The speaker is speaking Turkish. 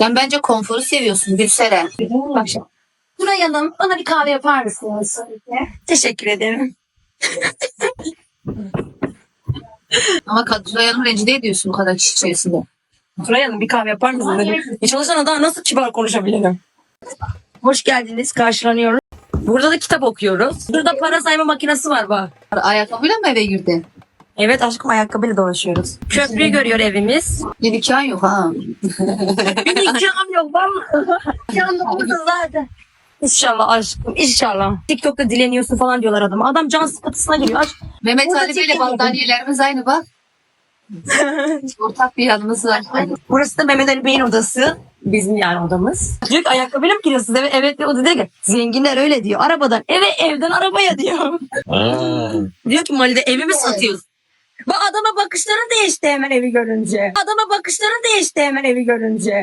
Sen bence konforu seviyorsun Gülseren. Bak şimdi. Nuray Hanım bana bir kahve yapar mısınız? Teşekkür ederim. Ama Kadri Hanım rencide ediyorsun bu kadar kişi içerisinde. Nuray Hanım bir kahve yapar mısınız? dedim. Çalışana daha nasıl kibar konuşabilirim? Hoş geldiniz. Karşılanıyoruz. Burada da kitap okuyoruz. Burada para sayma makinesi var bak. Ayakkabıyla mı eve girdin? Evet aşkım ayakkabıyla dolaşıyoruz. Köprüyü görüyor evimiz. Bir nikahın yok ha. Bir nikahım yok vallahi. Nikahım burada zaten. İnşallah aşkım inşallah. TikTok'ta dileniyorsun falan diyorlar adama. Adam can sıkıntısına giriyor. Aşk. Mehmet Burada Ali Bey'le battaniyelerimiz aynı bak. Ortak bir yanımız var. Burası da Mehmet Ali Bey'in odası. Bizim yani odamız. Diyor ki ayakkabıyla mı giriyorsunuz eve? Evet diyor. O da diyor ki zenginler öyle diyor. Arabadan eve evden arabaya diyor. Aa. Diyor ki Mali'de evi mi satıyoruz? Bu adama bakışları değişti hemen evi görünce. Adama bakışları değişti hemen evi görünce.